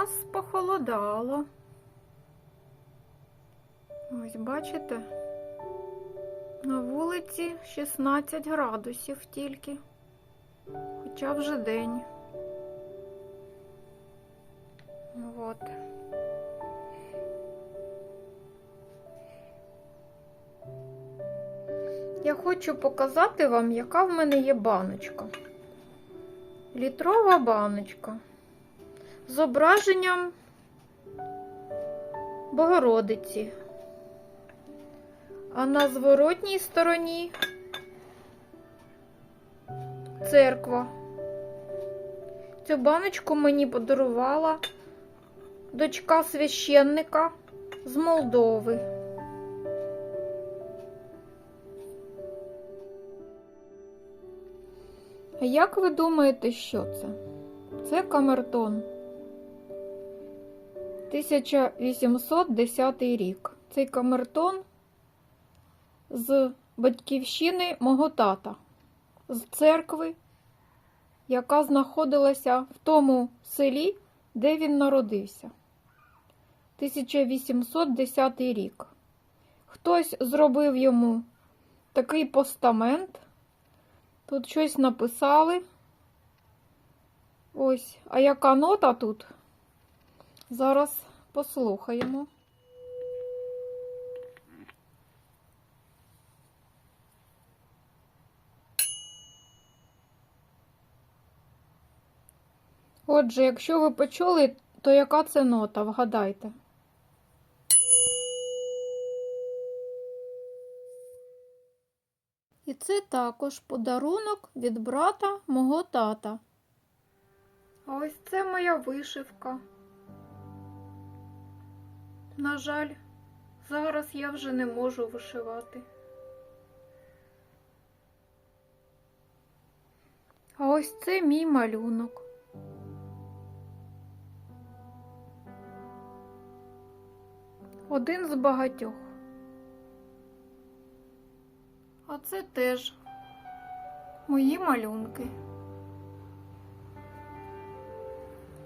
нас похолодало. Ось бачите? На вулиці 16 градусів тільки. Хоча вже день. От. Я хочу показати вам, яка в мене є баночка. Літрова баночка зображенням Богородиці. А на зворотній стороні церква. Цю баночку мені подарувала дочка священника з Молдови. А як ви думаєте, що це? Це камертон. 1810 рік. Цей камертон з батьківщини мого тата, з церкви, яка знаходилася в тому селі, де він народився. 1810 рік. Хтось зробив йому такий постамент. Тут щось написали. Ось, а яка нота тут? Зараз послухаємо. Отже, якщо ви почули, то яка це нота? Вгадайте. І це також подарунок від брата мого тата. А ось це моя вишивка. На жаль, зараз я вже не можу вишивати. А ось це мій малюнок. Один з багатьох. А це теж мої малюнки.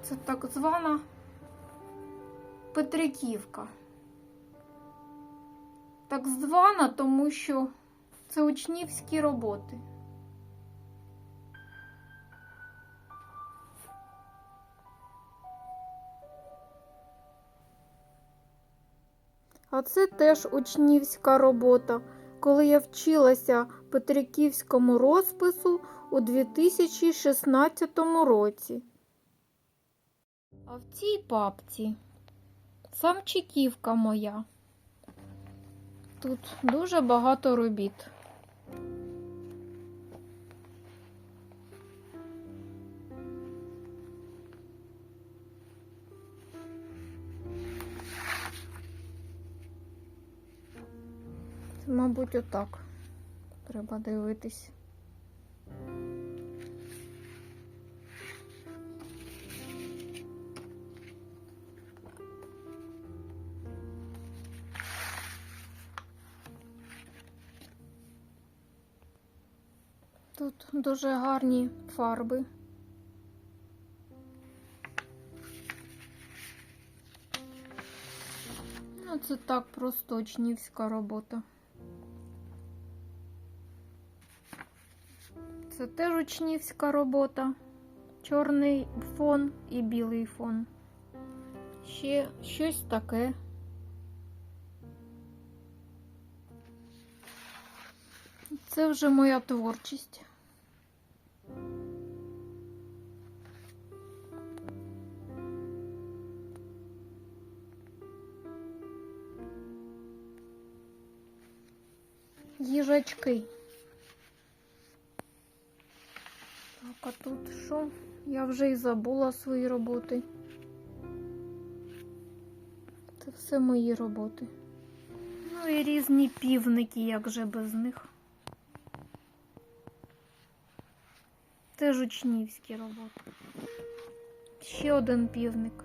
Це так звана Петриківка. Так звана, тому що це учнівські роботи. А це теж учнівська робота, коли я вчилася Петриківському розпису у 2016 році. А в цій папці самчиківка моя. Тут дуже багато робіт. Мабуть, отак. Треба дивитись. Тут дуже гарні фарби. Ну, це так просто учнівська робота. Це теж учнівська робота. Чорний фон і білий фон. Ще щось таке. Це вже моя творчість. Їжачки. Так, а тут що? Я вже і забула свої роботи. Це все мої роботи. Ну і різні півники, як же без них. Теж учнівські роботи. Ще один півник.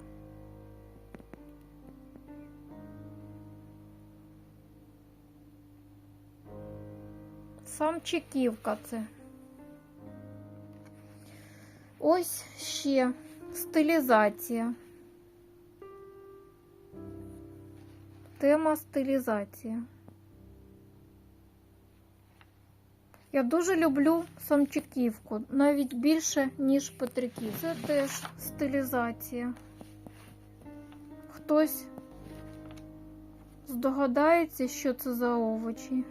самчиківка це. Ось ще стилізація. Тема стилізація. Я дуже люблю самчиківку, навіть більше, ніж Петриків. Це теж стилізація. Хтось здогадається, що це за овочі.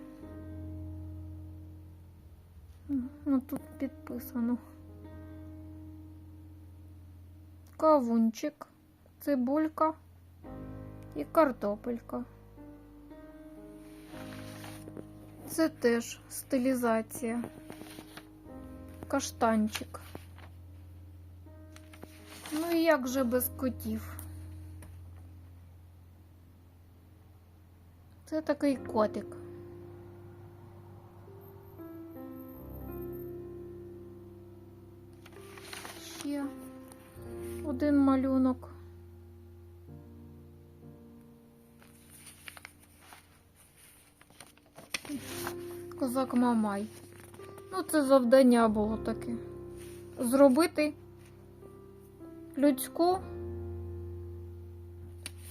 Ну, тут підписано. Кавунчик, цибулька і картопелька. Це теж стилізація. Каштанчик. Ну і як же без котів? Це такий котик. Один малюнок. Козак Мамай. Ну, це завдання було таке. Зробити людську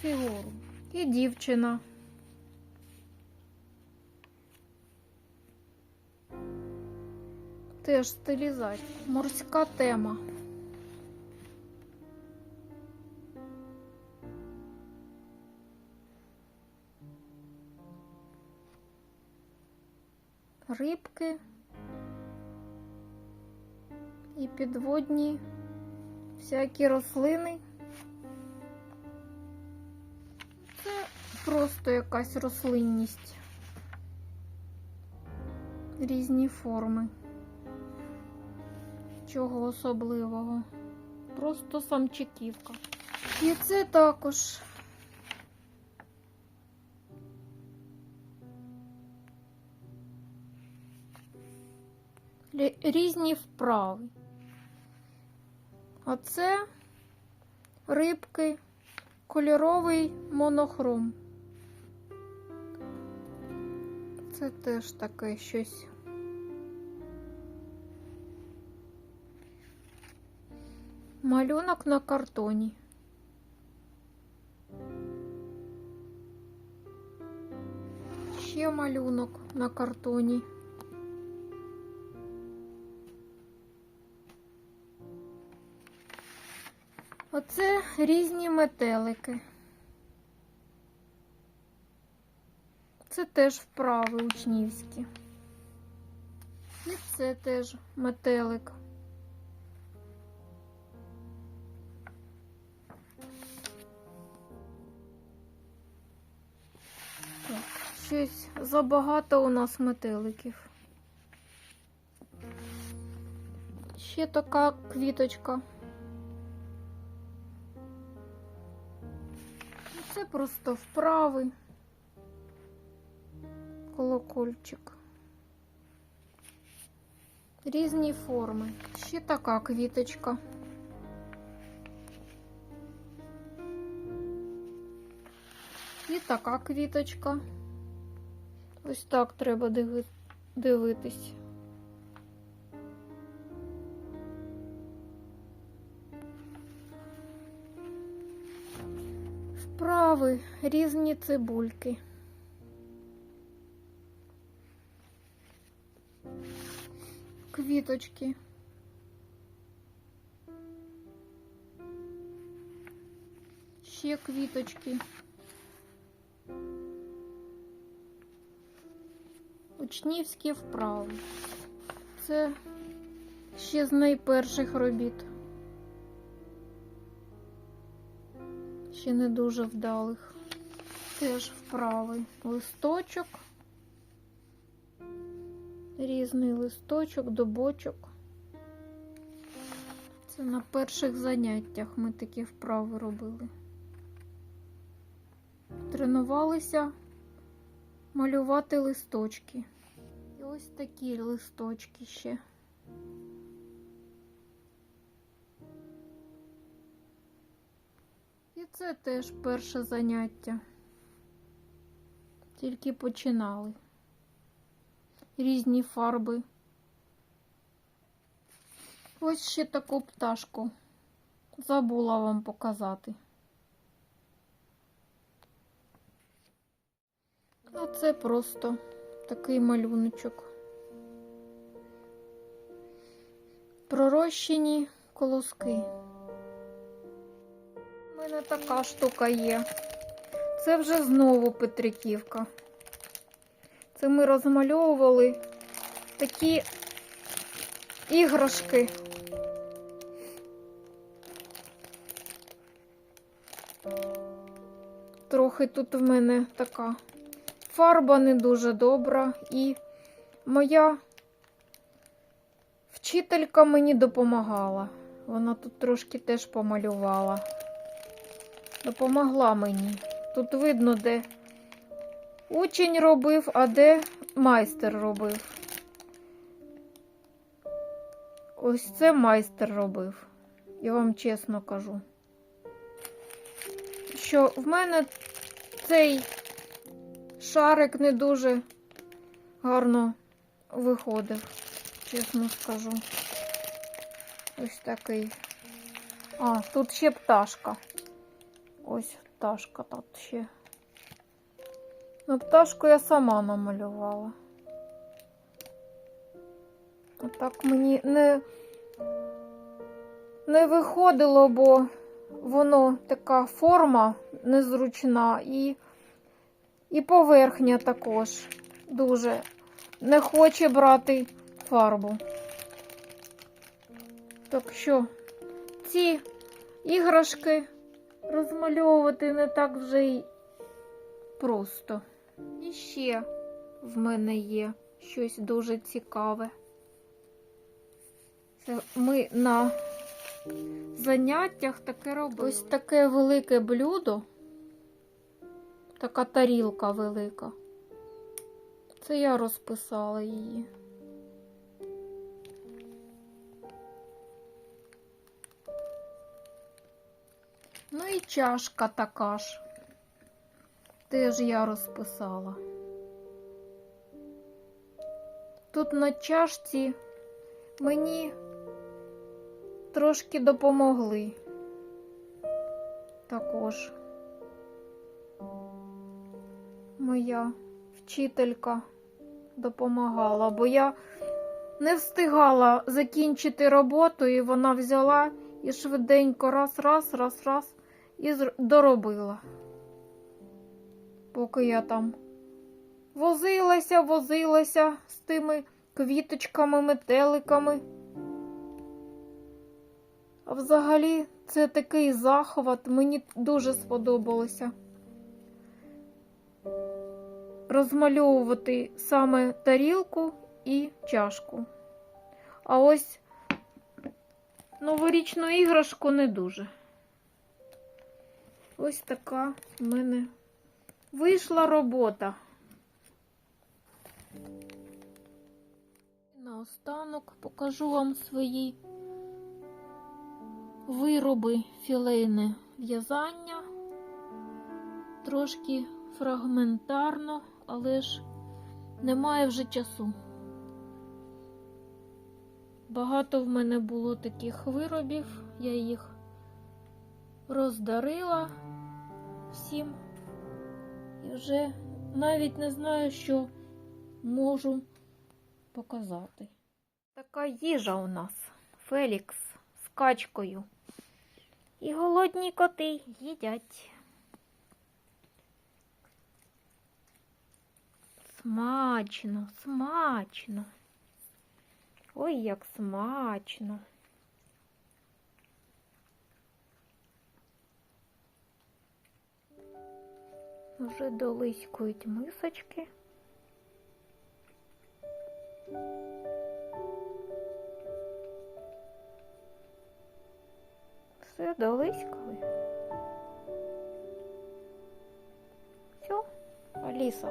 фігуру. І дівчина. Теж стилізація. Морська тема. Рибки і підводні всякі рослини. Це просто якась рослинність. Різні форми. Чого особливого. Просто самчиківка. І це також. Різні вправи. А це рибки, кольоровий монохром. Це теж таке щось. Малюнок на картоні. Ще малюнок на картоні. Оце різні метелики. Це теж вправи учнівські. І це теж метелик. Щось забагато у нас метеликів. Ще така квіточка. Просто вправи. Колокольчик. Різні форми. Ще така квіточка. І така квіточка. Ось так треба диви- дивитись. Вправи, різні цибульки. Квіточки. Ще квіточки. Учнівські вправи. Це ще з найперших робіт. Ще не дуже вдалих. Теж вправи. Листочок. Різний листочок, добочок. Це на перших заняттях ми такі вправи робили. Тренувалися малювати листочки. І ось такі листочки ще. Це теж перше заняття. Тільки починали. Різні фарби. Ось ще таку пташку. Забула вам показати. А це просто такий малюночок. Пророщені колоски. Мене така штука є. Це вже знову Петриківка. Це ми розмальовували такі іграшки. Трохи тут в мене така фарба не дуже добра, і моя вчителька мені допомагала. Вона тут трошки теж помалювала. Допомогла мені. Тут видно, де учень робив, а де майстер робив. Ось це майстер робив. Я вам чесно кажу. Що в мене цей шарик не дуже гарно виходив, чесно скажу. Ось такий. А, тут ще пташка. Ось пташка тут ще. Ну, пташку я сама намалювала. А так мені не, не виходило, бо воно така форма незручна і, і поверхня також дуже не хоче брати фарбу. Так що ці іграшки розмальовувати не так вже й просто. І ще в мене є щось дуже цікаве. Це ми на заняттях таке робили. Ось таке велике блюдо, така тарілка велика. Це я розписала її. Ну і чашка така ж. Теж я розписала. Тут на чашці мені трошки допомогли. Також моя вчителька допомагала, бо я не встигала закінчити роботу, і вона взяла і швиденько раз, раз, раз, раз і доробила. Поки я там возилася, возилася з тими квіточками, метеликами. А взагалі це такий захват, мені дуже сподобалося розмальовувати саме тарілку і чашку. А ось новорічну іграшку не дуже. Ось така в мене вийшла робота. Наостанок покажу вам свої вироби філейне в'язання. Трошки фрагментарно, але ж немає вже часу. Багато в мене було таких виробів, я їх роздарила всім і вже навіть не знаю, що можу показати. Така їжа у нас Фелікс з качкою. І голодні коти їдять. Смачно, смачно. Ой, як смачно. Вже долиськують мисочки. Все, долиськали. Все, Аліса.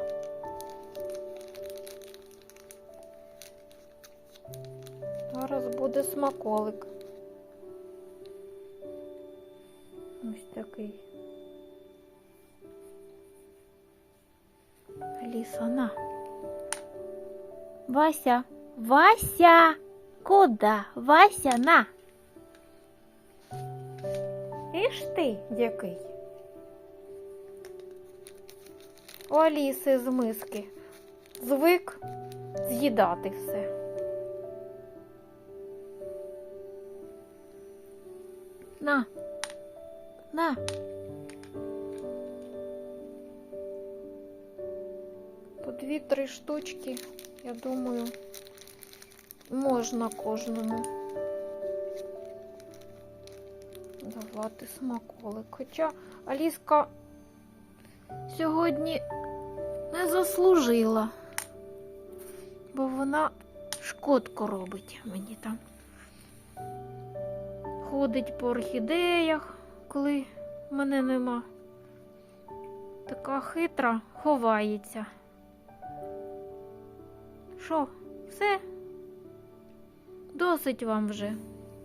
Зараз буде смаколик. Ось такий. Аліса, на. Вася, Вася, куда? Вася, на. Іш ти, який. У Аліси з миски. Звик з'їдати все. На. На. По дві-три штучки, я думаю, можна кожному давати смаколик. Хоча Аліска сьогодні не заслужила, бо вона шкодку робить мені там. Ходить по орхідеях, коли мене нема. Така хитра ховається. Що, все? Досить вам вже.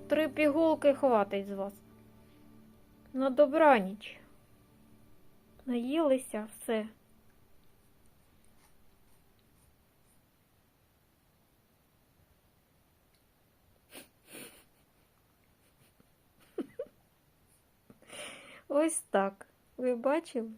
Три пігулки хватить з вас. На добраніч. Наїлися все. Ось так. Ви бачили?